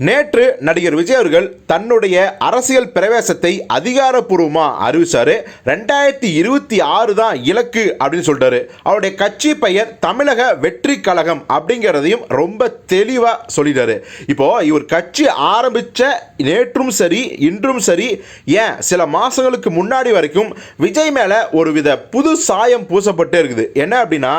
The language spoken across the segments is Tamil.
நேற்று நடிகர் விஜய் அவர்கள் தன்னுடைய அரசியல் பிரவேசத்தை அதிகாரப்பூர்வமாக அறிவிச்சாரு. ரெண்டாயிரத்தி இருபத்தி ஆறு தான் இலக்கு அப்படின்னு சொல்லிட்டாரு அவருடைய கட்சி பெயர் தமிழக வெற்றி கழகம் அப்படிங்கிறதையும் ரொம்ப தெளிவாக சொல்லிட்டாரு. இப்போ இவர் கட்சி ஆரம்பித்த நேற்றும் சரி இன்றும் சரி ஏன் சில மாதங்களுக்கு முன்னாடி வரைக்கும் விஜய் மேலே ஒரு வித புது சாயம் பூசப்பட்டே இருக்குது. என்ன அப்படின்னா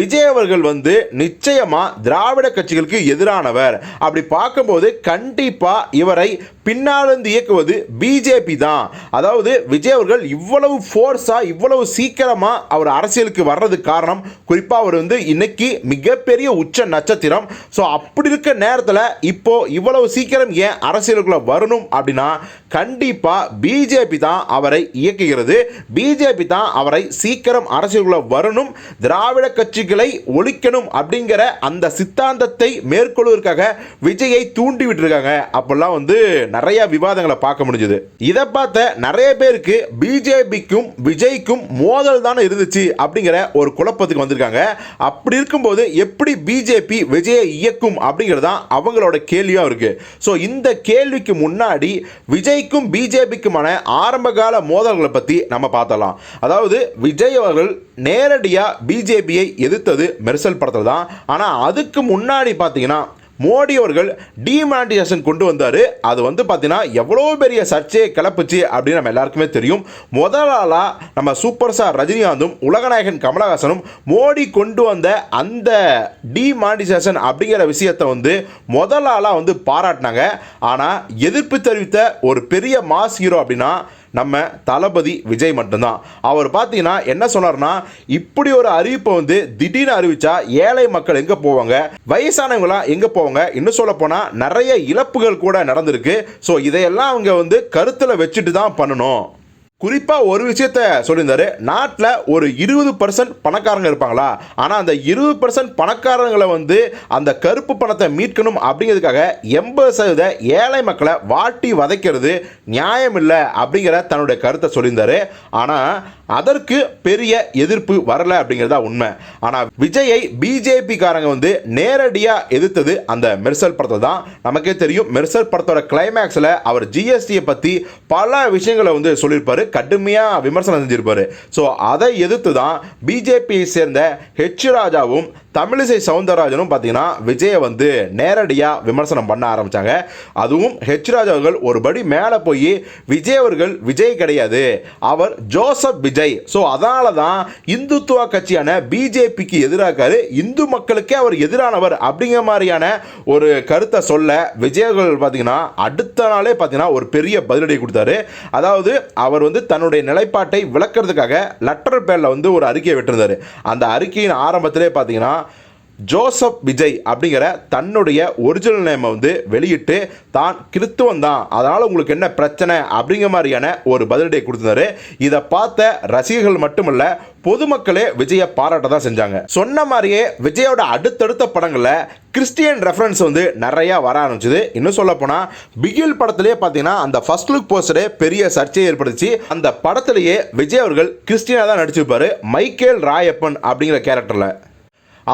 விஜய் அவர்கள் வந்து நிச்சயமாக திராவிட கட்சிகளுக்கு எதிரானவர். அப்படி பார்க்கும்போது கண்டிப்பாக இவரை பின்னாலிருந்து இயக்குவது பிஜேபி தான். அதாவது விஜய் அவர்கள் இவ்வளவு ஃபோர்ஸாக இவ்வளவு சீக்கிரமாக அவர் அரசியலுக்கு வர்றதுக்கு காரணம். குறிப்பாக அவர் வந்து இன்னைக்கு மிகப்பெரிய உச்ச நட்சத்திரம். ஸோ அப்படி இருக்க நேரத்தில் இப்போ இவ்வளவு சீக்கிரம் ஏன் அரசியலுக்குள்ள வரணும் அப்படின்னா கண்டிப்பாக பிஜேபி தான் அவரை இயக்குகிறது. பிஜேபி தான் அவரை சீக்கிரம் அரசியலுக்குள்ள வரணும். திராவிட கட்சிகளை ஒழிக்கணும் அப்படிங்கிற அந்த சித்தாந்தத்தை மேற்கொள்வதற்காக விஜயை தூண்டி விட்டுருக்காங்க அப்போல்லாம் வந்து நிறைய விவாதங்களை பார்க்க முடிஞ்சது. இதை பார்த்த நிறைய பேருக்கு பிஜேபிக்கும் விஜய்க்கும் மோதல் தானே இருந்துச்சு அப்படிங்கிற ஒரு குழப்பத்துக்கு வந்திருக்காங்க. அப்படி இருக்கும்போது எப்படி பிஜேபி விஜயை இயக்கும் அப்படிங்கிறது தான் அவங்களோட கேள்வியாக இருக்கு. ஸோ இந்த கேள்விக்கு முன்னாடி விஜய்க்கும் பிஜேபிக்குமான ஆரம்பகால மோதல்களை பற்றி நம்ம பார்த்தலாம் அதாவது விஜய் அவர்கள் நேரடியாக பிஜேபியை எதிர்த்தது மெர்சல் படத்தில் தான். ஆனால் அதுக்கு முன்னாடி பார்த்தீங்கன்னா மோடி அவர்கள் டிமானிட்டேஷன் கொண்டு வந்தார். அது வந்து பார்த்தீங்கன்னா எவ்வளோ பெரிய சர்ச்சையை கிளப்புச்சு அப்படின்னு நம்ம எல்லாருக்குமே தெரியும். முதலாளாக நம்ம சூப்பர் ஸ்டார் ரஜினிகாந்தும் உலகநாயகன் கமலஹாசனும் மோடி கொண்டு வந்த அந்த டிமானிட்டேஷன் அப்படிங்கிற விஷயத்தை வந்து முதலாளாக வந்து பாராட்டினாங்க. ஆனால் எதிர்ப்பு தெரிவித்த ஒரு பெரிய மாஸ் ஹீரோ அப்படின்னா நம்ம தளபதி விஜய் மட்டும்தான். அவர் பார்த்தீங்கன்னா என்ன சொன்னார்னா இப்படி ஒரு அறிவிப்பை வந்து திடீர்னு அறிவிச்சா ஏழை மக்கள் எங்கே போவாங்க? வயசானவங்களாம் எங்கே போவாங்க? இன்னும் சொல்ல போனால் நிறைய இழப்புகள் கூட நடந்திருக்கு. ஸோ இதையெல்லாம் அவங்க வந்து கருத்தில் வச்சுட்டு தான் பண்ணணும். குறிப்பாக ஒரு விஷயத்த சொல்லியிருந்தாரு. நாட்டில் ஒரு இருபது பர்சன்ட் பணக்காரங்க இருப்பாங்களா? ஆனால் அந்த இருபது பர்சன்ட் பணக்காரங்களை வந்து அந்த கருப்பு பணத்தை மீட்கணும் அப்படிங்கிறதுக்காக எண்பது சதவீத ஏழை மக்களை வாட்டி வதைக்கிறது நியாயம் இல்லை அப்படிங்கிற தன்னுடைய கருத்தை சொல்லியிருந்தாரு. ஆனால் அதற்கு பெரிய எதிர்ப்பு வரல அப்படிங்கிறதா உண்மை. ஆனால் விஜயை பிஜேபிக்காரங்க வந்து நேரடியாக எதிர்த்தது அந்த மெர்சல் படத்தை தான். நமக்கே தெரியும் மெர்சல் படத்தோட கிளைமேக்ஸில் அவர் ஜிஎஸ்டியை பற்றி பல விஷயங்களை வந்து சொல்லியிருப்பார். கடுமையாக விமர்சனம் செஞ்சிருப்பார். ஸோ அதை எதிர்த்து தான் பிஜேபியை சேர்ந்த ஹெச் ராஜாவும் தமிழிசை சவுந்தரராஜனும் பார்த்தீங்கன்னா விஜயை வந்து நேரடியாக விமர்சனம் பண்ண ஆரம்பித்தாங்க அதுவும் ஹெச் ராஜா அவர்கள் ஒரு படி மேலே போய் விஜய் அவர்கள் விஜய் கிடையாது. அவர் ஜோசப் விஜய். ஸோ அதனால தான் இந்துத்துவ கட்சியான பிஜேபிக்கு எதிராக்காரு இந்து மக்களுக்கே அவர் எதிரானவர் அப்படிங்கிற மாதிரியான ஒரு கருத்தை சொல்ல விஜய் பார்த்தீங்கன்னா அடுத்த நாளே பார்த்தீங்கன்னா ஒரு பெரிய பதிலடி கொடுத்தாரு. அதாவது அவர் வந்து தன்னுடைய நிலைப்பாட்டை விளக்குறதுக்காக லெட்டர் பேரில் வந்து ஒரு அறிக்கையை விட்டிருந்தார். அந்த அறிக்கையின் ஆரம்பத்திலே பார்த்தீங்கன்னா ஜோசப் விஜய் அப்படிங்கிற தன்னுடைய ஒரிஜினல் நேமை வந்து வெளியிட்டு தான் கிறித்துவம் தான். அதனால் உங்களுக்கு என்ன பிரச்சனை அப்படிங்கிற மாதிரியான ஒரு பதிலடியை கொடுத்தாரு இதை பார்த்த ரசிகர்கள் மட்டுமல்ல பொதுமக்களே விஜயை பாராட்ட தான் செஞ்சாங்க. சொன்ன மாதிரியே விஜயோட அடுத்தடுத்த படங்களில் கிறிஸ்டியன் ரெஃபரன்ஸ் வந்து நிறையா வர ஆரம்பிச்சது. இன்னும் சொல்ல போனால் பிகில் படத்திலே பார்த்தீங்கன்னா அந்த ஃபர்ஸ்ட் லுக் போஸ்டரே பெரிய சர்ச்சையை ஏற்படுத்தி அந்த படத்திலேயே விஜய் அவர்கள் கிறிஸ்டியனாக தான் நடிச்சிருப்பாரு. மைக்கேல் ராயப்பன் அப்படிங்கிற கேரக்டரில்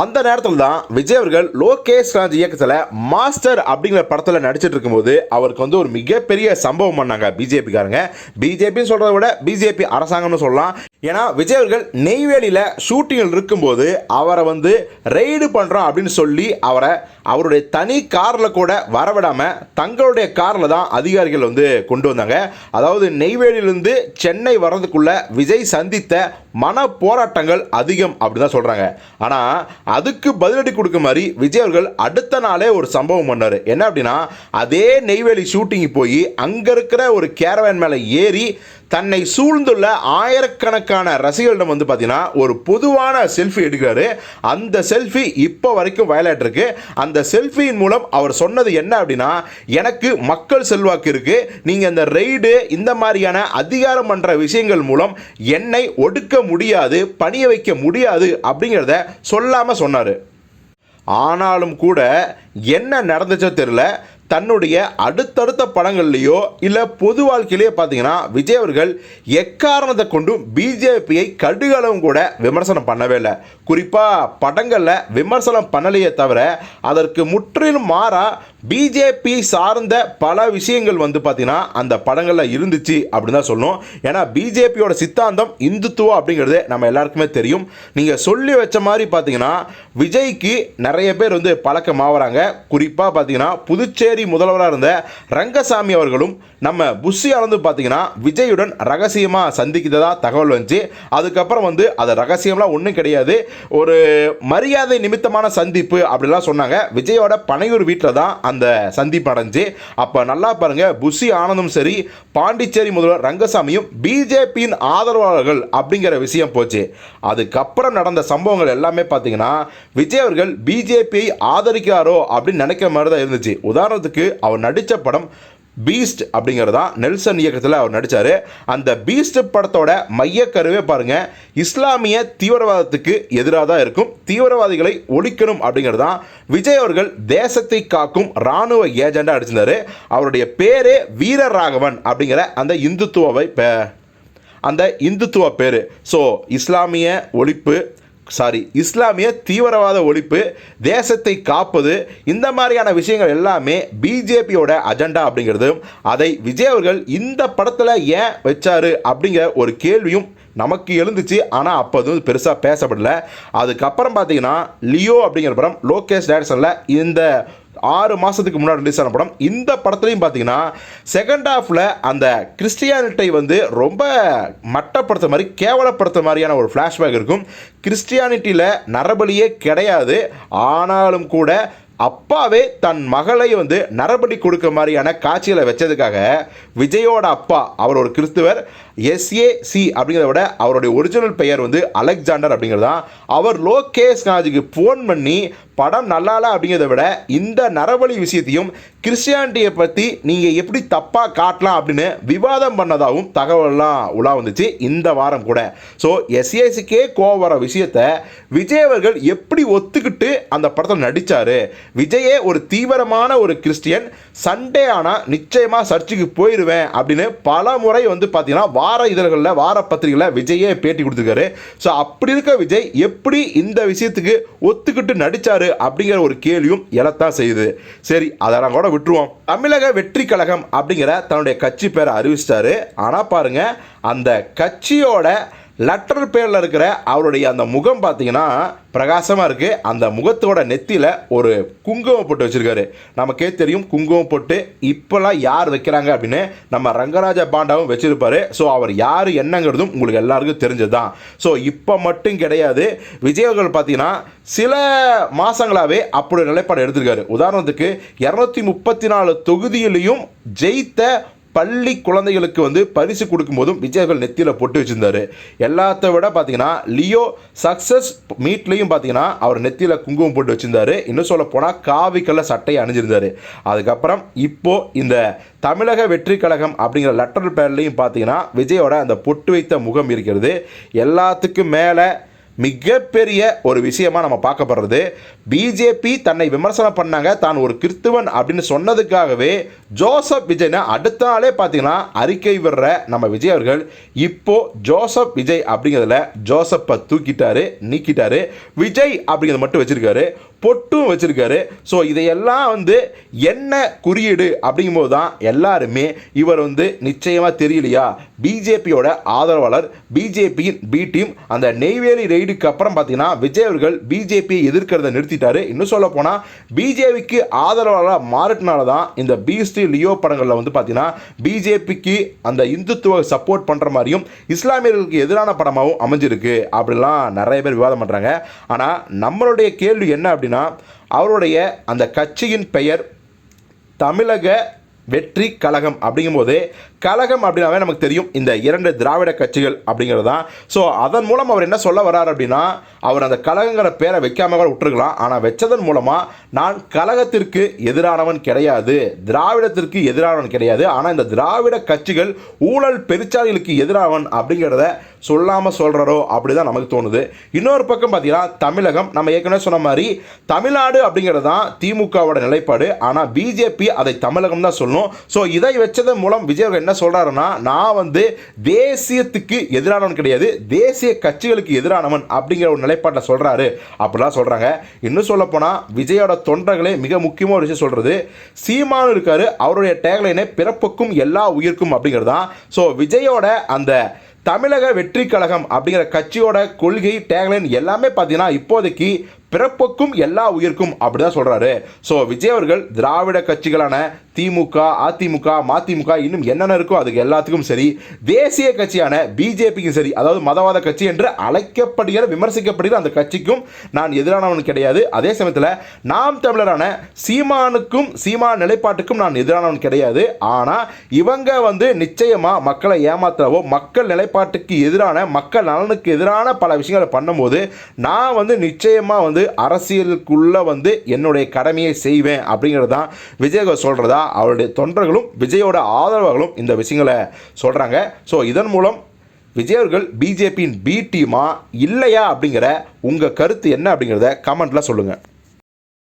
அந்த நேரத்தில் தான் விஜய் அவர்கள் லோகேஷ் ராஜ் இயக்கத்தில் மாஸ்டர் அப்படிங்கிற படத்தில் நடிச்சிட்டு இருக்கும்போது அவருக்கு வந்து ஒரு மிகப்பெரிய சம்பவம் பண்ணாங்க. பிஜேபிக்காரங்க. பிஜேபின்னு சொல்கிறத விட பிஜேபி அரசாங்கம்னு சொல்லலாம். ஏன்னா விஜய் அவர்கள் நெய்வேலியில் ஷூட்டிங்கில் இருக்கும்போது அவரை வந்து ரெய்டு பண்ணுறோம் அப்படின்னு சொல்லி அவரை அவருடைய தனி காரில் கூட வரவிடாமல் தங்களுடைய காரில் தான் அதிகாரிகள் வந்து கொண்டு வந்தாங்க. அதாவது நெய்வேலியிலிருந்து சென்னை வர்றதுக்குள்ளே விஜய் சந்தித்த மன போராட்டங்கள் அதிகம் அப்படி தான் சொல்கிறாங்க ஆனால் அதுக்கு பதிலடி கொடுக்க மாதிரி விஜய் அவர்கள் அடுத்த நாளே ஒரு சம்பவம் பண்ணார். என்ன அப்படின்னா அதே நெய்வேலி ஷூட்டிங் போய் அங்கே இருக்கிற ஒரு கேரவேன் மேலே ஏறி தன்னை சூழ்ந்துள்ள ஆயிரக்கணக்கான ரசிகர்களிடம் வந்து பார்த்தீங்கன்னா ஒரு பொதுவான செல்ஃபி எடுக்கிறாரு. அந்த செல்ஃபி இப்போ வரைக்கும் வயலாட் இருக்கு. அந்த செல்ஃபியின் மூலம் அவர் சொன்னது என்ன அப்படின்னா எனக்கு மக்கள் செல்வாக்கு இருக்கு. நீங்கள் இந்த ரெய்டு இந்த மாதிரியான அதிகாரம் பண்ற விஷயங்கள் மூலம் என்னை ஒடுக்க முடியாது பணிய வைக்க முடியாது அப்படிங்கிறத சொல்லாமல் சொன்னார். ஆனாலும் கூட என்ன நடந்துச்சோ தெரியல. தன்னுடைய அடுத்தடுத்த படங்கள்லேயோ இல்லை பொது வாழ்க்கையிலேயே பார்த்தீங்கன்னா விஜய் அவர்கள் எக்காரணத்தை கொண்டும் பிஜேபியை கடுகளவும் கூட விமர்சனம் பண்ணவே இல்லை. குறிப்பாக படங்களில் விமர்சனம் பண்ணலையே தவிர அதற்கு முற்றிலும் மாறாக பிஜேபி சார்ந்த பல விஷயங்கள் வந்து பார்த்திங்கன்னா அந்த படங்களில் இருந்துச்சு அப்படின்னு தான் சொல்லணும். ஏன்னா பிஜேபியோட சித்தாந்தம் இந்துத்துவம் அப்படிங்கிறது நம்ம எல்லாருக்குமே தெரியும். நீங்கள் சொல்லி வச்ச மாதிரி பார்த்தீங்கன்னா விஜய்க்கு நிறைய பேர் வந்து பழக்கமாகறாங்க குறிப்பாக பார்த்தீங்கன்னா புதுச்சேரி முதல்வராக இருந்த ரங்கசாமி அவர்களும் நம்ம புஷி அளந்து பார்த்தீங்கன்னா விஜயுடன் ரகசியமாக சந்திக்கிறதா தகவல் வந்துச்சு. அதுக்கப்புறம் வந்து அது ரகசியம்லாம் ஒன்றும் கிடையாது. ஒரு மரியாதை நிமித்தமான சந்திப்பு அப்படிலாம் சொன்னாங்க. விஜயோட பனையூர் வீட்டில் தான் அந்த சந்திப்பு நடந்துச்சு. அப்போ நல்லா பாருங்க புஷி ஆனந்தும் சரி பாண்டிச்சேரி முதல்வர் ரங்கசாமியும் பிஜேபியின் ஆதரவாளர்கள் அப்படிங்கிற விஷயம் போச்சு. அதுக்கப்புறம் நடந்த சம்பவங்கள் எல்லாமே பார்த்தீங்கன்னா விஜய் அவர்கள் பிஜேபியை ஆதரிக்கிறாரோ அப்படின்னு நினைக்கிற மாதிரி தான் இருந்துச்சு. உதாரணத்துக்கு படத்துக்கு அவர் நடித்த படம் பீஸ்ட் அப்படிங்கிறது தான் நெல்சன் இயக்கத்தில் அவர் நடித்தார் அந்த பீஸ்ட் படத்தோட மையக்கருவே பாருங்கள் இஸ்லாமிய தீவிரவாதத்துக்கு எதிராக தான் இருக்கும். தீவிரவாதிகளை ஒழிக்கணும் அப்படிங்கிறது தான் விஜய் அவர்கள் தேசத்தை காக்கும் இராணுவ ஏஜெண்டாக அடிச்சிருந்தாரு. அவருடைய பேரே வீரராகவன் அப்படிங்கிற அந்த இந்துத்துவவை பே அந்த இந்துத்துவ பேர். ஸோ இஸ்லாமிய ஒழிப்பு சாரி இஸ்லாமிய தீவிரவாத ஒழிப்பு தேசத்தை காப்பது இந்த மாதிரியான விஷயங்கள் எல்லாமே பிஜேபியோட அஜெண்டா அப்படிங்கிறது. அதை விஜய் அவர்கள் இந்த படத்தில் ஏன் வச்சாரு அப்படிங்கிற ஒரு கேள்வியும் நமக்கு எழுந்துச்சு. ஆனால் அப்போ அது பெருசாக பேசப்படல. அதுக்கப்புறம் பார்த்தீங்கன்னா லியோ அப்படிங்கிற படம் லோகேஷ் டேரக்ஷனில் இந்த ஆறு மாதத்துக்கு முன்னாடி ரிலீஸ் ஆன படம். இந்த படத்துலையும் பார்த்தீங்கன்னா செகண்ட் ஹாஃபில் அந்த கிறிஸ்டியானிட்டை வந்து ரொம்ப மட்டப்படுத்த மாதிரி கேவலப்படுத்த மாதிரியான ஒரு ஃப்ளாஷ்பேக் இருக்கும். கிறிஸ்டியானிட்டியில் நரபலியே கிடையாது. ஆனாலும் கூட அப்பாவே தன் மகளை வந்து நரபடி கொடுக்க மாதிரியான காட்சிகளை வச்சதுக்காக விஜயோட அப்பா அவர் ஒரு கிறிஸ்துவர் எஸ்ஏசி அப்படிங்கிறத விட அவருடைய ஒரிஜினல் பெயர் வந்து அலெக்சாண்டர் அப்படிங்கிறது தான் அவர் லோகேஷ் நாஜுக்கு ஃபோன் பண்ணி படம் நல்லால அப்படிங்கிறத விட இந்த நரபலி விஷயத்தையும் கிறிஸ்டியானிட்டியை பற்றி நீங்கள் எப்படி தப்பாக காட்டலாம் அப்படின்னு விவாதம் பண்ணதாகவும் தகவல்லாம் உலா வந்துச்சு இந்த வாரம் கூட. ஸோ எஸ்ஏசிக்கே கோவர விஷயத்த விஜய் அவர்கள் எப்படி ஒத்துக்கிட்டு அந்த படத்தில் நடித்தார் விஜயே ஒரு தீவிரமான ஒரு கிறிஸ்டியன். சண்டே ஆனால் நிச்சயமாக சர்ச்சுக்கு போயிடுவேன் அப்படின்னு பல முறை வந்து பார்த்தீங்கன்னா வார இதழ்களில் வார பத்திரிகையில் விஜயே பேட்டி கொடுத்துருக்காரு. ஸோ அப்படி இருக்க விஜய் எப்படி இந்த விஷயத்துக்கு ஒத்துக்கிட்டு நடித்தார் அப்படிங்கிற ஒரு கேள்வியும் எழத்தான் செய்யுது. சரி அதெல்லாம் கூட விட்டுருவோம். தமிழக வெற்றி கழகம் அப்படிங்கிற தன்னுடைய கட்சி பேரை அறிவிச்சிட்டாரு. ஆனால் பாருங்க அந்த கட்சியோட லெட்டர் பேரில் இருக்கிற அவருடைய அந்த முகம் பார்த்தீங்கன்னா பிரகாசமாக இருக்குது அந்த முகத்தோட நெத்தியில் ஒரு குங்குமம் போட்டு வச்சுருக்காரு. நமக்கே தெரியும் குங்குமம் போட்டு இப்போல்லாம் யார் வைக்கிறாங்க அப்படின்னு நம்ம ரங்கராஜ பாண்டாவும் வச்சுருப்பார். ஸோ அவர் யார் என்னங்கிறதும் உங்களுக்கு எல்லாருக்கும் தெரிஞ்சது தான் ஸோ இப்போ மட்டும் கிடையாது. விஜய் அவர்கள் பார்த்தீங்கன்னா சில மாதங்களாகவே அப்படி நிலைப்பாடு எடுத்திருக்காரு. உதாரணத்துக்கு இரநூத்தி முப்பத்தி நாலு தொகுதியிலையும் ஜெயித்த பள்ளி குழந்தைகளுக்கு வந்து பரிசு கொடுக்கும்போதும் விஜய் அவர்கள் நெத்தியில் போட்டு வச்சுருந்தாரு. எல்லாத்த விட பார்த்தீங்கன்னா லியோ சக்ஸஸ் மீட்லேயும் பார்த்தீங்கன்னா அவர் நெத்தியில் குங்குமம் போட்டு வச்சுருந்தாரு. இன்னும் சொல்ல போனால் காவிக்கல்ல சட்டையை அணிஞ்சிருந்தாரு. அதுக்கப்புறம் இப்போது இந்த தமிழக வெற்றி கழகம் அப்படிங்கிற லெட்டர் பேர்லையும் பார்த்தீங்கன்னா விஜயோட அந்த பொட்டு வைத்த முகம் இருக்கிறது. எல்லாத்துக்கும் மேலே மிகப்பெரிய ஒரு விஷயமாக நம்ம பார்க்கப்படுறது. பிஜேபி தன்னை விமர்சனம் பண்ணாங்க. தான் ஒரு கிறிஸ்துவன் அப்படின்னு சொன்னதுக்காகவே ஜோசப் விஜய்னு அடுத்த நாளே பார்த்தீங்கன்னா அறிக்கை விடுற நம்ம விஜய் அவர்கள் இப்போ ஜோசப் விஜய் அப்படிங்கிறதுல ஜோசப்பை தூக்கிட்டாரு நீக்கிட்டாரு. விஜய் அப்படிங்கிறத மட்டும் வச்சிருக்காரு. பொட்டும் வச்சிருக்காரு. ஸோ இதையெல்லாம் வந்து என்ன குறியீடு அப்படிங்கும்போது தான் எல்லாருமே இவர் வந்து நிச்சயமாக தெரியலையா? பிஜேபியோட ஆதரவாளர் பிஜேபியின் பி டீம் அந்த நெய்வேலி ரெய்டுக்கு அப்புறம் பார்த்தீங்கன்னா விஜய் அவர்கள் பிஜேபியை எதிர்க்கிறத நிறுத்தி நிறுத்திட்டாரு இன்னும் சொல்ல போனால் பிஜேபிக்கு ஆதரவாளராக மாறினால தான் இந்த பிஎஸ்டி லியோ படங்களில் வந்து பார்த்தீங்கன்னா பிஜேபிக்கு அந்த இந்துத்துவ சப்போர்ட் பண்ணுற மாதிரியும் இஸ்லாமியர்களுக்கு எதிரான படமாகவும் அமைஞ்சிருக்கு அப்படிலாம் நிறைய பேர் விவாதம் பண்ணுறாங்க ஆனால் நம்மளுடைய கேள்வி என்ன அப்படின்னா அவருடைய அந்த கட்சியின் பெயர் தமிழக வெற்றி கழகம் அப்படிங்கும்போது கழகம் அப்படின்னாவே நமக்கு தெரியும் இந்த இரண்டு திராவிட கட்சிகள் அப்படிங்கிறது தான். ஸோ அதன் மூலம் அவர் என்ன சொல்ல வர்றார் அப்படின்னா அவர் அந்த கழகங்கிற பேரை வைக்காம கூட விட்டுருக்கலாம். ஆனால் வச்சதன் மூலமாக நான் கழகத்திற்கு எதிரானவன் கிடையாது திராவிடத்திற்கு எதிரானவன் கிடையாது. ஆனால் இந்த திராவிட கட்சிகள் ஊழல் பெருச்சாளிகளுக்கு எதிரானவன் அப்படிங்கிறத சொல்லாமல் சொல்கிறாரோ அப்படி தான் நமக்கு தோணுது. இன்னொரு பக்கம் பார்த்தீங்கன்னா தமிழகம் நம்ம ஏற்கனவே சொன்ன மாதிரி தமிழ்நாடு அப்படிங்கிறது தான் திமுகவோட நிலைப்பாடு. ஆனால் பிஜேபி அதை தமிழகம் தான் சொல்லணும். ஸோ இதை வச்சதன் மூலம் விஜய் என்ன சொல்கிறாருன்னா நான் வந்து தேசியத்துக்கு எதிரானவன் கிடையாது தேசிய கட்சிகளுக்கு எதிரானவன் அப்படிங்கிற ஒரு நிலைப்பாட்டில் சொல்கிறாரு அப்படிலாம் சொல்கிறாங்க இன்னும் சொல்லப்போனால் விஜயோட தொண்டர்களே மிக முக்கியமான ஒரு விஷயம் சொல்கிறது சீமானு இருக்காரு அவருடைய டேக்லைனே பிறப்புக்கும் எல்லா உயிருக்கும் அப்படிங்கிறது தான் ஸோ விஜயோட அந்த தமிழக வெற்றி கழகம் அப்படிங்கிற கட்சியோட கொள்கை டேக்லைன் எல்லாமே பார்த்தீங்கன்னா இப்போதைக்கு பிறப்புக்கும் எல்லா உயிர்க்கும் அப்படிதான் சொல்றாரு. ஸோ விஜய் அவர்கள் திராவிட கட்சிகளான திமுக அதிமுக மதிமுக இன்னும் என்னென்ன இருக்கோ அதுக்கு எல்லாத்துக்கும் சரி தேசிய கட்சியான பிஜேபிக்கும் சரி அதாவது மதவாத கட்சி என்று அழைக்கப்படுகிற விமர்சிக்கப்படுகிற அந்த கட்சிக்கும் நான் எதிரானவன் கிடையாது. அதே சமயத்தில் நாம் தமிழரான சீமானுக்கும் சீமா நிலைப்பாட்டுக்கும் நான் எதிரானவன் கிடையாது. ஆனால் இவங்க வந்து நிச்சயமாக மக்களை ஏமாத்தவோ மக்கள் நிலைப்பாட்டுக்கு எதிரான மக்கள் நலனுக்கு எதிரான பல விஷயங்களை பண்ணும்போது நான் வந்து நிச்சயமாக வந்து அரசியலுக்குள்ளே வந்து என்னுடைய கடமையை செய்வேன் அப்படிங்கிறது தான் விஜய் சொல்கிறதா அவருடைய தொண்டர்களும் விஜயோட ஆதரவாளர்களும் இந்த விஷயங்களை சொல்கிறாங்க ஸோ இதன் மூலம் விஜய் அவர்கள் பிஜேபியின் பி டீமா இல்லையா அப்படிங்கிற உங்கள் கருத்து என்ன அப்படிங்கிறத கமெண்ட்டில் சொல்லுங்கள்